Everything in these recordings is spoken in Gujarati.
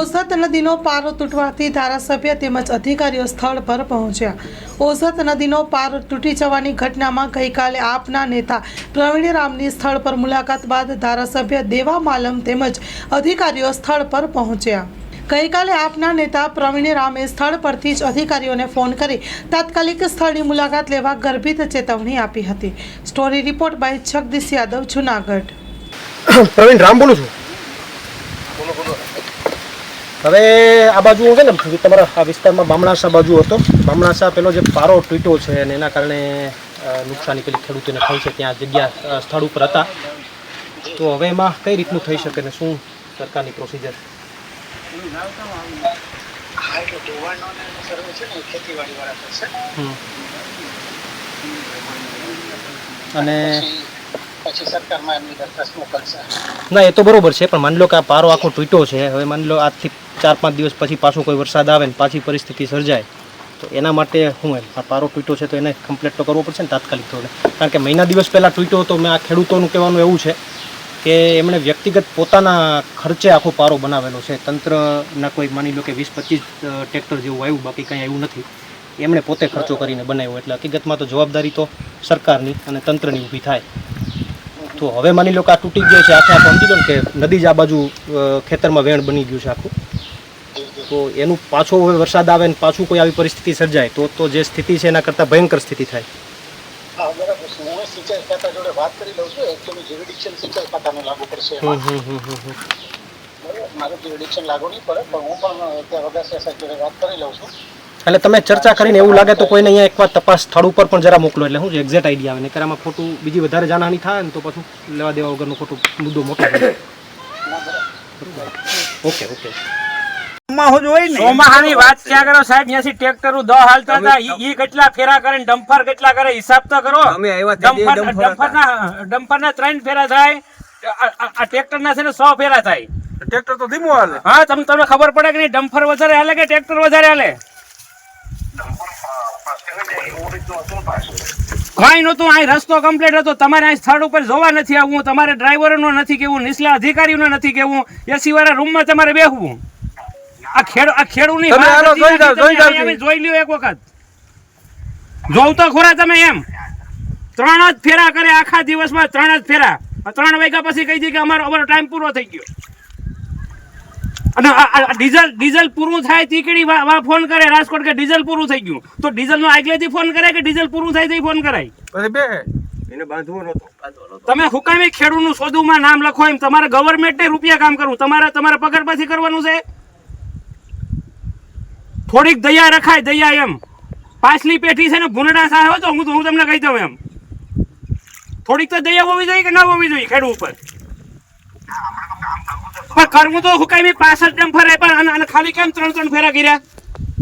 ઓઝત નદીનો પારો તૂટવાથી ધારાસભ્ય તેમજ અધિકારીઓ સ્થળ પર પહોંચ્યા. ઓઝત નદીનો પારો તૂટી જવાની ઘટનામાં ગઈકાલે આપના નેતા પ્રવીણ રામની સ્થળ પર મુલાકાત બાદ ધારાસભ્ય દેવા માલમ તેમજ અધિકારીઓ સ્થળ પર પહોંચ્યા. ગઈકાલે આપના નેતા પ્રવીણ રામે સ્થળ પરથી જ અધિકારીઓને ફોન કરી તાત્કાલિક સ્થળની મુલાકાત લેવા ગર્ભિત ચેતવણી આપી હતી. Story report by Jagdish Yadav, Junagadh. Pravin, Ram બોલું છું? હવે આ બાજુ છે? ને તમારા આ વિસ્તારમાં બામણાસા બાજુ હતો. બામણાસા પેલો જે પારો તૂટ્યો છે અને એના કારણે નુકસાની પેલી ખેડૂતોને થઈ છે ત્યાં જગ્યા સ્થળ ઉપર હતા. તો હવે એમાં કઈ રીતનું થઈ શકે ને શું સરકારની પ્રોસિજર અને ના, એ તો બરોબર છે, પણ માની લો કે આ પારો આખો તૂટ્યો છે. હવે માની લો આજથી ચાર પાંચ દિવસ પછી પાછો કોઈ વરસાદ આવે ને પાછી પરિસ્થિતિ સર્જાય, તો એના માટે હું એમ, આ પારો તૂટ્યો છે તો એને કમ્પ્લીટ તો કરવો પડશે ને તાત્કાલિક ધોરણે કારણ કે મહિના દિવસ પહેલાં તૂટ્યો તો મેં આ ખેડૂતોનું કહેવાનું એવું છે કે એમણે વ્યક્તિગત પોતાના ખર્ચે આખો પારો બનાવેલો છે. તંત્રના કોઈ માની લો કે વીસ પચીસ ટ્રેક્ટર જેવું આવ્યું, બાકી કંઈ આવ્યું નથી. એમણે પોતે ખર્ચો કરીને બનાવ્યો, એટલે હકીકતમાં તો જવાબદારી તો સરકારની અને તંત્રની ઊભી થાય. તો હવે માની લો કે આ તૂટી ગયો છે આખે આખું સમજી લો કે નદી જ આ બાજુ ખેતરમાં વેણ બની ગયું છે આખું. તો એનું પાછો હવે વરસાદ આવે ને પાછું કોઈ આવી પરિસ્થિતિ સર્જાય તો તો જે સ્થિતિ છે એના કરતાં ભયંકર સ્થિતિ થાય. હા બરાબર છે. હું સિંચાઈ ખાતા જોડે વાત કરી લઉં છું. એકચ્યુઅલી જ્યુરિડિક્શન સિંચાઈ ખાતાને લાગુ પડશે હમ એમાં. હમ હમ હમ હમ. બરાબર. મારું જ્યુરિડિક્શન લાગુ નહીં પડે પણ હું પણ ત્યાં વગાસિયા સાહેબ જોડે વાત કરી લઉં છું. એટલે તમે ચર્ચા કરીને એવું લાગે તો કોઈને અહીંયા એકવાર તપાસ સ્થળ ઉપર પણ જરા મોકલો એટલે શું એક્ઝેક્ટ આઈડિયા આવે. ને આમાં ખોટું બીજી વધારે જાનહાની થાય ને તો પાછું લેવા દેવા વગરનો ખોટો મુદ્દો મોટો ઓકે ઓકે ચોમાહાની વાત ક્યાં કરો સાહેબ? ત્યાંથી ટ્રેક્ટરો દહ હાલતા હતા. ઈ ઈ કેટલા ફેરા કરે ને ડમ્પર કેટલા કરે હિસાબ તો કરો. ડમ્પર ડમ્પરના ડમ્પરના ત્રણ ફેરા થાય. આ- આ આ છે ને સો ફેરા થાય. ટ્રેક્ટર તો ધીમું હાલે. હા તમને તમને ખબર પડે કે નહીં? ડમ્પર વધારે હાલે કે ટ્રેક્ટર વધારે હાલે? કઈ નતું અહીં રસ્તો કમ્પ્લીટ હતો. તમારે અહીં સ્થળ ઉપર જોવા નથી આવવું. તમારે ડ્રાઈવરોનો નથી કેવું નીચલા અધિકારીઓનો નથી કેવું એસી વાળા રૂમમાં તમારે બેહવું. આ ખેડ આ ખેડૂની તમે હાલો, જોઈ જાઓ, જોઈ તમે જોઈ લ્યો એક વખત. જોવ તો ખોરા તમે એમ. ત્રણ જ ફેરા કરે આખા દિવસમાં ત્રણ જ ફેરા. ત્રણ વાગ્યા પછી કહી દે કે અમારો અમારો ટાઈમ પૂરો થઈ ગયો. અને આ- આ આ ડીઝલ ડીઝલ પૂરું થાય તીકડી વા ફોન કરે રાજકોટ કે ડીઝલ પૂરું થઈ ગયું. તો ડીઝલ નો આગલેથી ફોન કરે કે ડીઝલ પૂરું થાય તો ફોન કરાય? પછી બે. એને બાંધવો નતો તમે હુકામી ખેડૂતનું સોદુમાં નામ લખો એમ. તમારે ગવર્મેન્ટે રૂપિયા કામ કરવું. તમારે તમારા પગાર પાછી કરવાનું છે? થોડીક દયા રખાય દયા એમ. પાછલી પેઠી છે ને ભૂંડા થાય તો હું તો હું તમને કહી દઉં એમ. થોડીક તો દયા હોવી જોઈએ કે ના હોવી જોઈએ ખેડૂત ઉપર? પણ કરવું તો હુકામી પાછળ ડમ્ફર ફરે પણ અને- ખાલી કેમ ત્રણ ત્રણ ફેરા કર્યા?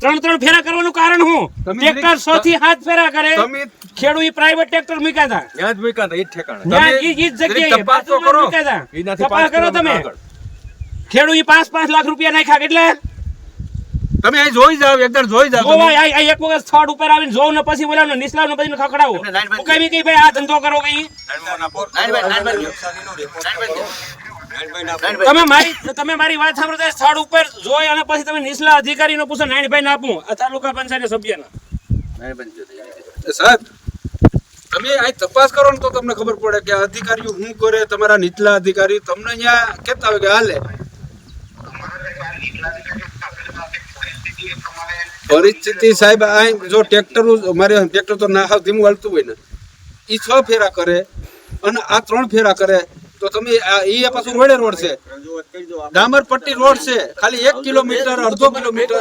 ત્રણ ત્રણ ફેરા કરવાનું કારણ હું? ટ્રેક્ટર સો થી હાથ ફેરા કરે. ખેડૂત પ્રાઇવેટ ટ્રેક્ટર મૂક્યા હતા ત્યાં જ મૂક્યા હતા, એ ઠેકાણે. ઈ- જગ્યાએ તપાસ કરો. તપાસ કરો તમે. ખેડૂત ઈ પાંચ પાંચ લાખ રૂપિયા નાખ્યા એટલે તમે અહીં જોઈ જાઓ એકદર જોઈ જાઓ જોવા તમે. આ- આ એક વખત સ્થળ ઉપર આવીને જોવ ને પછી બોલાવો ને નિસલાવ ને પછી ખકડાવો હું કઈ કઈ ભાઈ આ ધંધો કરો કઈ તમે મારી તમે મારી વાત સાંભળો તો સ્થળ ઉપર જોઈ અને પછી તમે નિસલા અધિકારીનો પૂછો નાયણભાઈ ને આપું. આ તાલુકા પંચાયત સભ્યના. સાહેબ તમે અહીં તપાસ કરો ને તો તમને ખબર પડે કે અધિકારીઓ શું કરે તમારા નીચલા અધિકારી તમને અહીંયા કેતા હોય કે હાલે? પરિસ્થિતિ સાહેબ આ જો ટ્રેક્ટર મારે ટ્રેક્ટર તો ના ધીમું હાલતું હોય ને એ છ ફેરા કરે અને આ ત્રણ ફેરા કરે તો તમે એ પાછું રોડે રોડ છે. ડામર પટ્ટી રોડ છે ખાલી એક કિલોમીટર અડધો કિલોમીટર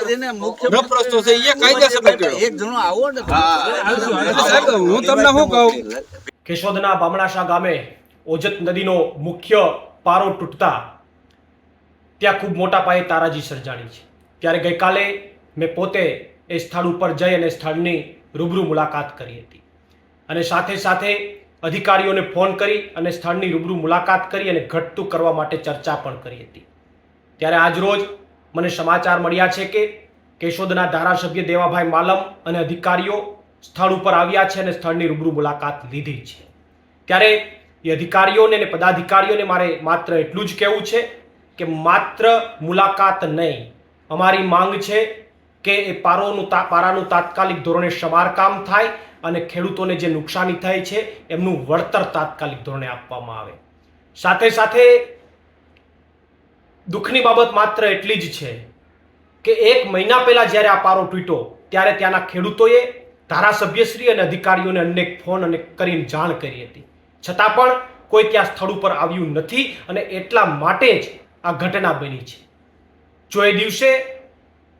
રફ રસ્તો છે એ કાયદેસર હું તમને શું કહું? કેશોદના બામણાશા ગામે ઓજત નદીનો મુખ્ય પારો તૂટતા ત્યાં ખૂબ મોટા પાયે તારાજી સર્જાણી છે. ત્યારે ગઈકાલે મેં પોતે એ સ્થળ ઉપર જઈ અને સ્થળની રૂબરૂ મુલાકાત કરી હતી. અને સાથે સાથે અધિકારીઓને ફોન કરી અને સ્થળની રૂબરૂ મુલાકાત કરી અને ઘટતું કરવા માટે ચર્ચા પણ કરી હતી. ત્યારે આજરોજ મને સમાચાર મળ્યા છે કે કેશોદના ધારાસભ્ય દેવાભાઈ માલમ અને અધિકારીઓ સ્થળ ઉપર આવ્યા છે અને સ્થળની રૂબરૂ મુલાકાત લીધી છે. ત્યારે એ અધિકારીઓને અને પદાધિકારીઓને મારે માત્ર એટલું જ કહેવું છે કે માત્ર મુલાકાત નહીં, અમારી માંગ છે કે એ પારોનું પારાનું તાત્કાલિક ધોરણે સમારકામ થાય અને ખેડૂતોને જે નુકસાની થાય છે, એમનું વળતર તાત્કાલિક ધોરણે આપવામાં આવે. સાથે સાથે દુઃખની બાબત માત્ર એટલી જ છે કે એક મહિના પહેલાં જ્યારે આ પારો તૂટ્યો, ત્યારે ત્યાંના ખેડૂતોએ ધારાસભ્યશ્રી અને અધિકારીઓને અનેક ફોન અને કરીને જાણ કરી હતી. છતાં પણ કોઈ ત્યાં સ્થળ ઉપર આવ્યું નથી અને એટલા માટે જ આ ઘટના બની છે. જો એ દિવસે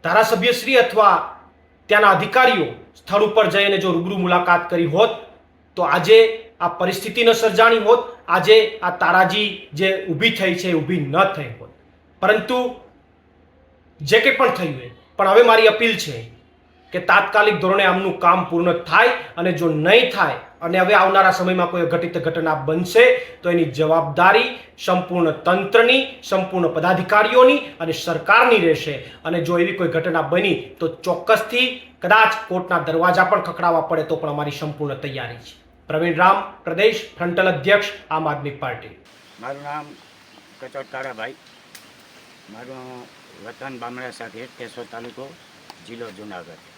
ધારાસભ્યશ્રી અથવા ત્યાંના અધિકારીઓ સ્થળ ઉપર જઈને જો રૂબરૂ મુલાકાત કરી હોત, તો આજે આ પરિસ્થિતિ ન સર્જાણી હોત. આજે આ તારાજી જે ઊભી થઈ છે એ ઊભી ન થઈ હોત. પરંતુ જે કંઈ પણ થયું એ પણ હવે મારી અપીલ છે કે તાત્કાલિક ધોરણે આમનું કામ પૂર્ણ થાય અને જો નહીં થાય અને હવે આવનારા સમયમાં કોઈ ઘટિત ઘટના બનશે તો એની જવાબદારી સંપૂર્ણ તંત્રની, સંપૂર્ણ પદાધિકારીઓની અને સરકારની રહેશે. અને જો એવી કોઈ ઘટના બની તો ચોક્કસથી કદાચ કોર્ટના દરવાજા પણ ખખડાવવા પડે તો પણ અમારી સંપૂર્ણ તૈયારી છે. પ્રવીણ રામ, પ્રદેશ ફ્રન્ટલ અધ્યક્ષ, આમ આદમી પાર્ટી. મારું નામ કચોટ કાળાભાઈ. મારું વતન બામણા સાથે કેશોદ તાલુકો જિલ્લો જુનાગઢ.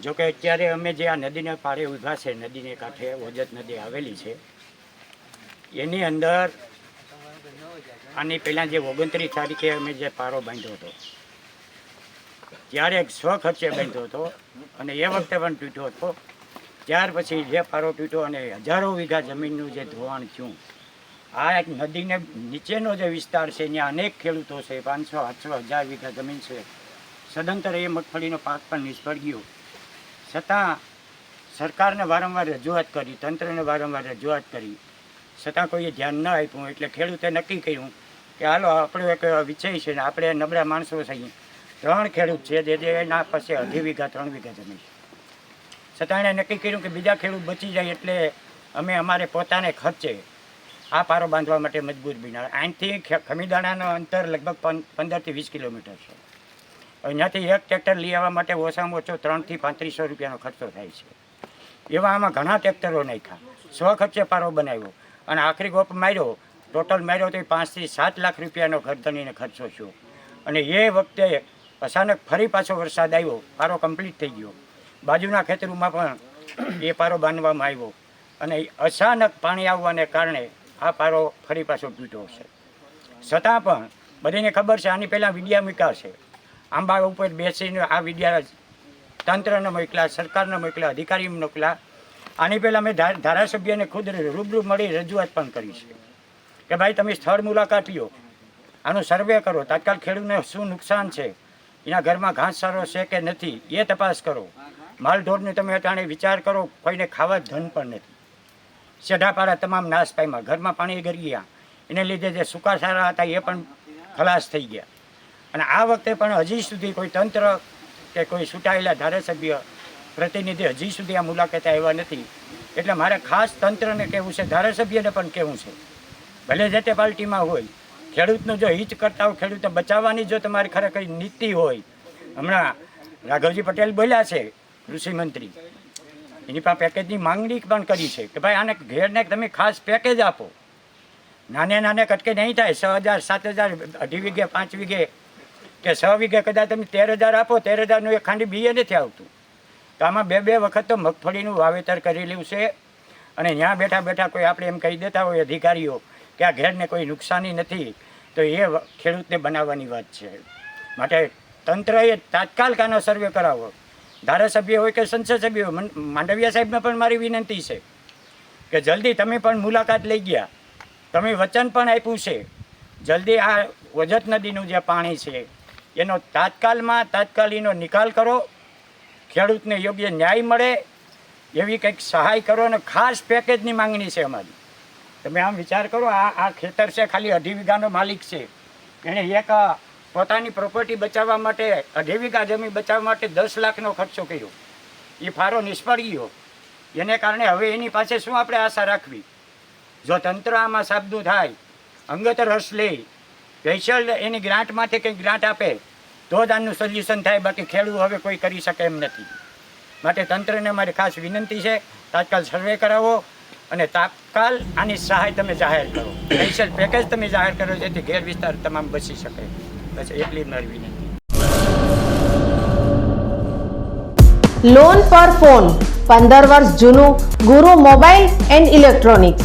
જો કે અત્યારે અમે જે આ નદીને પારે ઊભા છે, નદીને કાંઠે ઓજત નદી આવેલી છે, એની અંદર આની પહેલાં જે ઓગણત્રીસ તારીખે અમે જે પારો બાંધ્યો હતો, ત્યારે એક સ્વ ખર્ચે બાંધ્યો હતો અને એ વખતે પણ તૂટ્યો હતો. ત્યાર પછી જે પારો તૂટ્યો અને હજારો વીઘા જમીનનું જે ધોવાણ થયું, આ એક નદીને નીચેનો જે વિસ્તાર છે, ત્યાં અનેક ખેડૂતો છે, પાંચસો, આઠસો, હજાર વીઘા જમીન છે. સદંતર એ મગફળીનો પાક પણ નિષ્ફળ ગયો. છતાં સરકારને વારંવાર રજૂઆત કરી, તંત્રને વારંવાર રજૂઆત કરી. છતાં કોઈએ ધ્યાન ન આપ્યું એટલે ખેડૂતે નક્કી કર્યું કે હાલો, આપણો એક વિષય છે ને આપણે નબળા માણસો છીએ. ત્રણ ખેડૂત છે, જે એના પાસે અઢી વીઘા, ત્રણ વીઘા જમીન છે. છતાં એણે નક્કી કર્યું કે બીજા ખેડૂત બચી જાય એટલે અમે અમારે પોતાને ખર્ચે આ પારો બાંધવા માટે મજબૂર બન્યા. અહીંથી ખમીદાણાનો અંતર લગભગ પંદરથી વીસ કિલોમીટર છે. અહીંયાથી એક ટ્રેક્ટર લઈ આવવા માટે ઓછામાં ઓછો ત્રણથી પાંત્રીસો રૂપિયાનો ખર્ચો થાય છે. એવા આમાં ઘણા ટ્રેક્ટરો નાખ્યા. સ્વ ખર્ચે પારો બનાવ્યો. અને આખરી ગોપ માર્યો. ટોટલ માર્યો તો પાંચથી સાત લાખ રૂપિયાનો ખર્ચનીને ખર્ચો થયો. અને એ વખતે અચાનક ફરી પાછો વરસાદ આવ્યો. પારો કમ્પ્લીટ થઈ ગયો. બાજુના ખેતરોમાં પણ એ પારો બાંધવામાં આવ્યો. અને અચાનક પાણી આવવાને કારણે આ પારો ફરી પાછો તૂટ્યો છે. છતાં પણ બધીને ખબર છે, આની પહેલાં વિડિયા મૂક્યા છે. આંબા ઉપર બેસીને આ વિદ્યા તંત્રને મોકલા સરકારને મોકલા અધિકારીને મોકલા આની પહેલાં મેં ધારાસભ્યને ખુદ રૂબરૂ મળી રજૂઆત પણ કરી છે. કે ભાઈ, તમે સ્થળ મુલાકાત લો. આનો સર્વે કરો. તાત્કાલ ખેડૂતને શું નુકસાન છે? એના ઘરમાં ઘાસચારો છે કે નથી? એ તપાસ કરો. માલઢોરને તમે અટાણે વિચાર કરો. કોઈને ખાવા ધન પણ નથી. સેઢાપાડા તમામ નાશ પામ્યા. ઘરમાં પાણી ગરી ગયા. એને લીધે જે સુકાસારા હતા એ પણ ખલાસ થઈ ગયા. અને આ વખતે પણ હજી સુધી કોઈ તંત્ર કે કોઈ છૂટાયેલા ધારાસભ્ય, પ્રતિનિધિ હજી સુધી આ મુલાકાતે આવ્યા નથી. એટલે મારે ખાસ તંત્રને કહેવું છે, ધારાસભ્યને પણ કહેવું છે. ભલે જે તે પાર્ટીમાં હોય, ખેડૂતનું જો હિત કરતા હોય, ખેડૂતને બચાવવાની જો તમારી ખરેખર નીતિ હોય, હમણાં રાઘવજી પટેલ બોલ્યા છે કૃષિમંત્રી એની પાસે પેકેજની માંગણી પણ કરી છે કે ભાઈ આને ઘેરને તમે ખાસ પેકેજ આપો. નાને નાને કટકે નહીં થાય, છ હજાર, સાત હજાર અઢી વીઘે, પાંચ વીઘે કે છ વીઘે કદાચ તમે તેર હજાર આપો, તેર હજારનું એક ખાંડી બીએ નથી આવતું. તો આમાં બે બે વખત તો મગફળીનું વાવેતર કરેલું છે. અને ત્યાં બેઠા બેઠા કોઈ આપણે એમ કહી દેતા હોય અધિકારીઓ કે આ ઘેરને કોઈ નુકસાની નથી, તો એ ખેડૂતને બનાવવાની વાત છે. માટે તંત્રએ તાત્કાલિક આનો સર્વે કરાવો. ધારાસભ્ય હોય કે સંસદ સભ્ય હોય માંડવિયા સાહેબને પણ મારી વિનંતી છે કે જલ્દી તમે પણ મુલાકાત લઈ ગયા. તમે વચન પણ આપ્યું છે. જલ્દી આ વજત નદીનું જે પાણી છે એનો તાત્કાલમાં તાત્કાલિકનો નિકાલ કરો. ખેડૂતને યોગ્ય ન્યાય મળે, એવી કંઈક સહાય કરો અને ખાસ પેકેજની માંગણી છે અમારી. તમે આમ વિચાર કરો, આ આ ખેતર છે, ખાલી અઢી વીઘાનો માલિક છે. એણે એક પોતાની પ્રોપર્ટી બચાવવા માટે, અઢી વીઘા જમીન બચાવવા માટે દસ લાખનો ખર્ચો કર્યો. એ ફારો નિષ્ફળ ગયો એને કારણે હવે એની પાસે શું આપણે આશા રાખવી? જો તંત્ર આમાં સાબદું થાય, અંગત રસ લે સ્પેશિયલ એની ગ્રાન્ટમાંથી કંઈક ગ્રાન્ટ આપે, તો જ આનું સોલ્યુશન થાય. બાકી ખેડૂત હવે કોઈ કરી શકે એમ નથી. માટે તંત્રને મારી ખાસ વિનંતી છે, તાત્કાલ સર્વે કરાવો અને તાત્કાલ આની સહાય તમે જાહેર કરો. સ્પેશિયલ પેકેજ તમે જાહેર કરો જેથી ગેર વિસ્તાર તમામ બચી શકે. બસ એટલી મારી વિનંતી. લોન પર ફોન પંદર વર્ષ જૂનું, ગુરુ મોબાઈલ એન્ડ ઇલેક્ટ્રોનિક્સ.